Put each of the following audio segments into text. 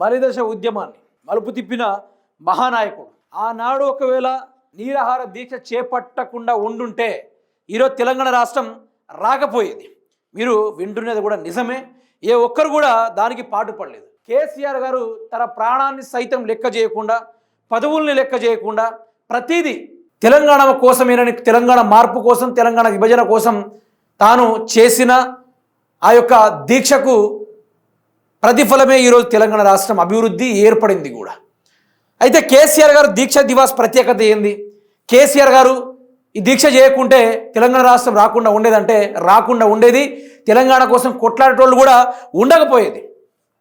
మలిదశ ఉద్యమాన్ని మలుపు తిప్పిన మహానాయకుడు. ఆనాడు ఒకవేళ నీరాహార దీక్ష చేపట్టకుండా ఉండుంటే ఈరోజు తెలంగాణ రాష్ట్రం రాకపోయేది. మీరు వింటున్నది కూడా నిజమే. ఏ ఒక్కరు కూడా దానికి పాటుపడలేదు. కేసీఆర్ గారు తన ప్రాణాన్ని సైతం లెక్క చేయకుండా పదవుల్ని లెక్క చేయకుండా ప్రతిదీ తెలంగాణ కోసమేనని తెలంగాణ మార్పు కోసం తెలంగాణ విభజన కోసం తాను చేసిన ఆ యొక్క దీక్షకు ప్రతిఫలమే ఈరోజు తెలంగాణ రాష్ట్రం అభివృద్ధి ఏర్పడింది కూడా. అయితే కేసీఆర్ గారు దీక్ష దివాస్ ప్రత్యేకత ఏంది? కేసీఆర్ గారు ఈ దీక్ష చేయకుంటే తెలంగాణ రాష్ట్రం రాకుండా ఉండేదంటే రాకుండా ఉండేది. తెలంగాణ కోసం కొట్లాడేటోళ్ళు కూడా ఉండకపోయేది.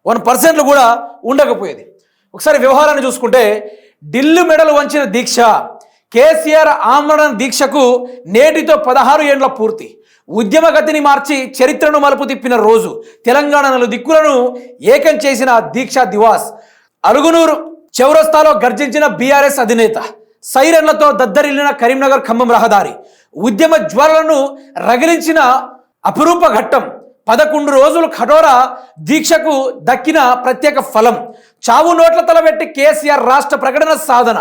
వన్ పర్సెంట్లు కూడా ఉండకపోయేది. ఒకసారి వ్యవహారాన్ని చూసుకుంటే ఢిల్లీ మెడలు వంచిన దీక్ష కేసీఆర్ ఆమరణ దీక్షకు నేటితో పదహారు ఏండ్ల పూర్తి. ఉద్యమ గతిని మార్చి చరిత్రను మలుపు తిప్పిన రోజు. తెలంగాణ నలు దిక్కులను ఏకం చేసిన దీక్షా దివాస్. అలుగునూరు చౌరస్తాలో గర్జించిన బీఆర్ఎస్ అధినేత. సైరన్లతో దద్దరిల్లిన కరీంనగర్ ఖమ్మం రహదారి. ఉద్యమ జ్వాలలను రగిలించిన అపురూప ఘట్టం. పదకొండు రోజులు కఠోర దీక్షకు దక్కిన ప్రత్యేక ఫలం. చావు నోట్ల తలబెట్టి కేసీఆర్ రాష్ట్ర ప్రకటన సాధన.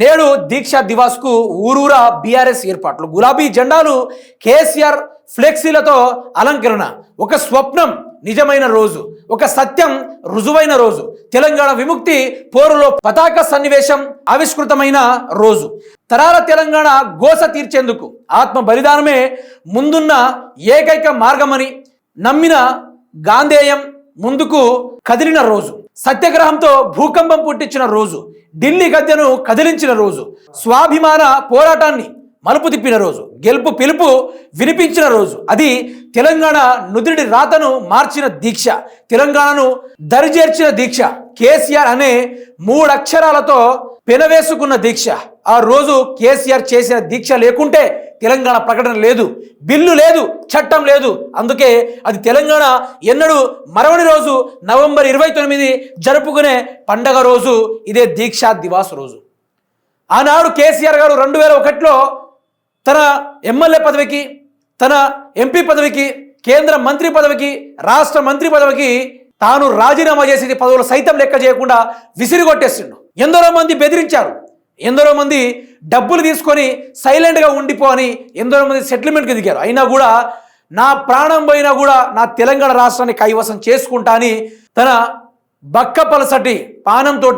నేడు దీక్షా దివాస్కు ఊరూరా బీఆర్ఎస్ ఏర్పాట్లు. గులాబీ జెండాలు కేసీఆర్ ఫ్లెక్సీలతో అలంకరణ. ఒక స్వప్నం నిజమైన రోజు ఒక సత్యం రుజువైన రోజు. తెలంగాణ విముక్తి పోరులో పతాక సన్నివేశం ఆవిష్కృతమైన రోజు. తరాల తెలంగాణ గోస తీర్చేందుకు ఆత్మ బలిదానమే ముందున్న ఏకైక మార్గమని నమ్మిన గాంధేయం ముందుకు కదిలిన రోజు. సత్యాగ్రహంతో భూకంపం పుట్టించిన రోజు. ఢిల్లీ గద్దెను కదిలించిన రోజు. స్వాభిమాన పోరాటాన్ని మలుపు తిప్పిన రోజు గెలుపు పిలుపు వినిపించిన రోజు. అది తెలంగాణ నుదుడి రాతను మార్చిన దీక్ష తెలంగాణను దరిచేర్చిన దీక్ష. కేసీఆర్ అనే మూడక్షరాలతో పెనవేసుకున్న దీక్ష. ఆ రోజు కేసీఆర్ చేసిన దీక్ష లేకుంటే తెలంగాణ ప్రకటన లేదు బిల్లు లేదు చట్టం లేదు. అందుకే అది తెలంగాణ ఎన్నడూ మరవని రోజు నవంబర్ ఇరవై తొమ్మిది జరుపుకునే పండగ రోజు ఇదే దీక్షా దివాస్ రోజు. ఆనాడు కేసీఆర్ గారు రెండు వేల ఒకటిలో తన ఎమ్మెల్యే పదవికి తన ఎంపీ పదవికి కేంద్ర మంత్రి పదవికి రాష్ట్ర మంత్రి పదవికి తాను రాజీనామా చేసేది పదవులు సైతం లెక్క చేయకుండా విసిరిగొట్టేసిండు. ఎందరో మంది బెదిరించారు. ఎందరో మంది డబ్బులు తీసుకొని సైలెంట్గా ఉండిపో అని ఎందరో మంది సెటిల్మెంట్కి దిగారు. అయినా కూడా నా ప్రాణం పోయినా కూడా నా తెలంగాణ రాష్ట్రాన్ని కైవసం చేసుకుంటా అని తన బక్కపలసటి పానంతో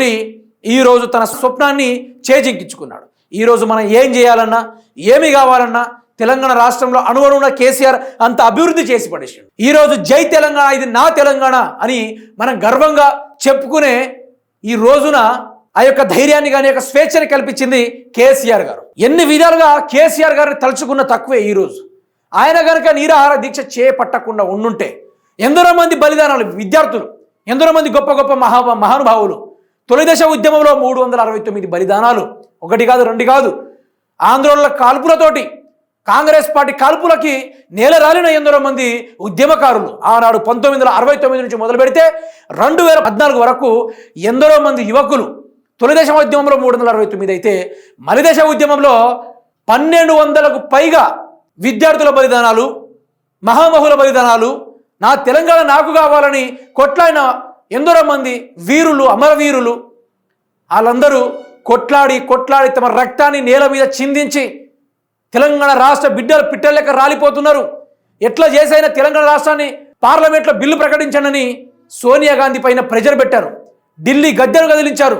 ఈరోజు తన స్వప్నాన్ని చేజింకించుకున్నాడు. ఈరోజు మనం ఏం చేయాలన్నా ఏమి కావాలన్నా తెలంగాణ రాష్ట్రంలో అణువణువున కేసీఆర్ అంత అభివృద్ధి చేసి పడేసాడు. ఈరోజు జై తెలంగాణ ఇది నా తెలంగాణ అని మనం గర్వంగా చెప్పుకునే ఈ రోజున ఆ యొక్క ధైర్యాన్ని కానీ యొక్క స్వేచ్ఛని కల్పించింది కేసీఆర్ గారు. ఎన్ని విధాలుగా కేసీఆర్ గారిని తలుచుకున్న తక్కువే ఈరోజు. ఆయన కనుక నీరాహార దీక్ష చేపట్టకుండా ఉండుంటే ఎందరో మంది బలిదానాలు విద్యార్థులు ఎందరో మంది గొప్ప గొప్ప మహా మహానుభావులు తొలిదశ ఉద్యమంలో మూడు వందల అరవై తొమ్మిది బలిదానాలు ఒకటి కాదు రెండు కాదు. ఆందోళనల కాల్పులతోటి కాంగ్రెస్ పార్టీ కాల్పులకి నేలరాలిన ఎందరో మంది ఉద్యమకారులు. ఆనాడు పంతొమ్మిది వందల అరవై తొమ్మిది నుంచి మొదలు పెడితే రెండు వేల పద్నాలుగు వరకు ఎందరో మంది యువకులు తొలిదేశ ఉద్యమంలో మూడు వందల అరవై తొమ్మిది అయితే మలిదేశ ఉద్యమంలో పన్నెండు వందలకు పైగా విద్యార్థుల బలిదానాలు మహామహుల బలిదానాలు నా తెలంగాణ నాకు కావాలని కొట్లాడిన ఎందరో మంది వీరులు అమరవీరులు వాళ్ళందరూ కొట్లాడి కొట్లాడి తమ రక్తాన్ని నేల మీద చిందించి తెలంగాణ రాష్ట్ర బిడ్డలు పిట్టలేక రాలిపోతున్నారు. ఎట్లా చేసైనా తెలంగాణ రాష్ట్రాన్ని పార్లమెంట్లో బిల్లు ప్రకటించండి సోనియా గాంధీ పైన ప్రెజర్ పెట్టారు. ఢిల్లీ గద్దెను కదిలించారు.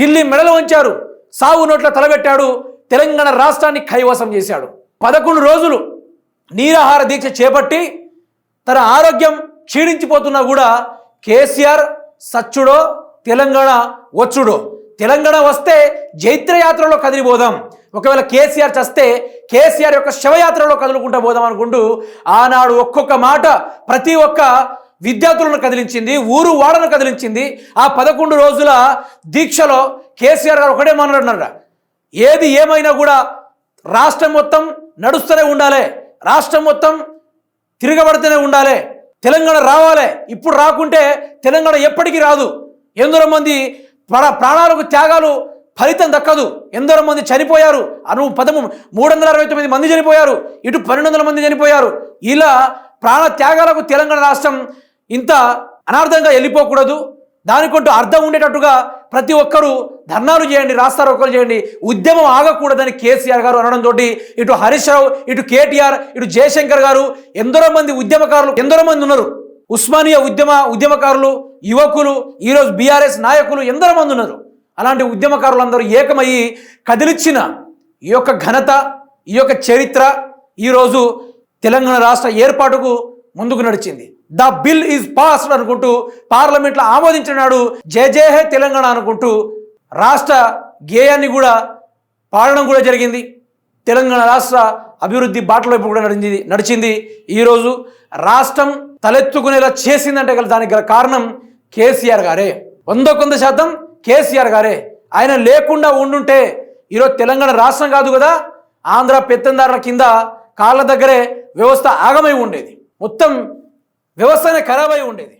ఢిల్లీ మెడలు వంచారు. సావు నోట్ల తలబెట్టాడు తెలంగాణ రాష్ట్రాన్ని కైవసం చేశాడు. పదకొండు రోజులు నీరాహార దీక్ష చేపట్టి తన ఆరోగ్యం క్షీణించిపోతున్నా కూడా కేసీఆర్ సచ్చుడో తెలంగాణ వచ్చుడో. తెలంగాణ వస్తే జైత్రయాత్రలో కదిలిపోదాం. ఒకవేళ కేసీఆర్ చస్తే కేసీఆర్ యొక్క శవయాత్రలో కదులుకుంటా పోదాం అనుకుంటూ ఆనాడు ఒక్కొక్క మాట ప్రతి ఒక్క విద్యార్థులను కదిలించింది ఊరు వాడను కదిలించింది. ఆ పదకొండు రోజుల దీక్షలో కేసీఆర్ గారు ఒకటే మాట్లాడినారు ఏది ఏమైనా కూడా రాష్ట్రం మొత్తం నడుస్తూనే ఉండాలి. రాష్ట్రం మొత్తం తిరగబడుతూనే ఉండాలి. తెలంగాణ రావాలి. ఇప్పుడు రాకుంటే తెలంగాణ ఎప్పటికీ రాదు. ఎందరో మంది ప్రా ప్రాణాలకు త్యాగాలు ఫలితం దక్కదు. ఎందరో మంది చనిపోయారు. అను పదము మూడు వందల అరవై తొమ్మిది మంది చనిపోయారు. ఇటు పన్నెండు వందల మంది చనిపోయారు. ఇలా ప్రాణ త్యాగాలకు తెలంగాణ రాష్ట్రం ఇంత అనార్థంగా వెళ్ళిపోకూడదు. దానికంటూ అర్థం ఉండేటట్టుగా ప్రతి ఒక్కరూ ధర్నాలు చేయండి రాస్తారోకలు చేయండి. ఉద్యమం ఆగకూడదని కేసీఆర్ గారు అనడంతో ఇటు హరీష్ రావు ఇటు కేటీఆర్ ఇటు జయశంకర్ గారు ఎందరో మంది ఉద్యమకారులు ఎందరో మంది ఉన్నారు. ఉస్మానియా ఉద్యమ ఉద్యమకారులు యువకులు ఈరోజు బీఆర్ఎస్ నాయకులు ఎందరో మంది ఉన్నారు. అలాంటి ఉద్యమకారులందరూ ఏకమయ్యి కదిలిచ్చిన ఈ యొక్క ఘనత ఈ యొక్క చరిత్ర ఈరోజు తెలంగాణ రాష్ట్ర ఏర్పాటుకు ముందుకు నడిచింది. ద బిల్ ఈజ్ పాస్డ్ అనుకుంటూ పార్లమెంట్లో ఆమోదించిన నాడు జయ జయ హే తెలంగాణ అనుకుంటూ రాష్ట్ర గేయాన్ని కూడా పాడడం కూడా జరిగింది. తెలంగాణ రాష్ట్ర అభివృద్ధి బాటలో వైపు కూడా నడిచింది నడిచింది. ఈరోజు రాష్ట్రం తలెత్తుకునేలా చేసిందంటే గల దానికి గల కారణం కేసీఆర్ గారే. వంద కొంత శాతం కేసీఆర్ గారే. ఆయన లేకుండా ఉండుంటే ఈరోజు తెలంగాణ రాష్ట్రం కాదు కదా ఆంధ్ర పెత్తందారుల కింద కాళ్ళ దగ్గరే వ్యవస్థ ఆగమై ఉండేది. మొత్తం వ్యవస్థనే ఖరాబ్ అయి ఉండేది.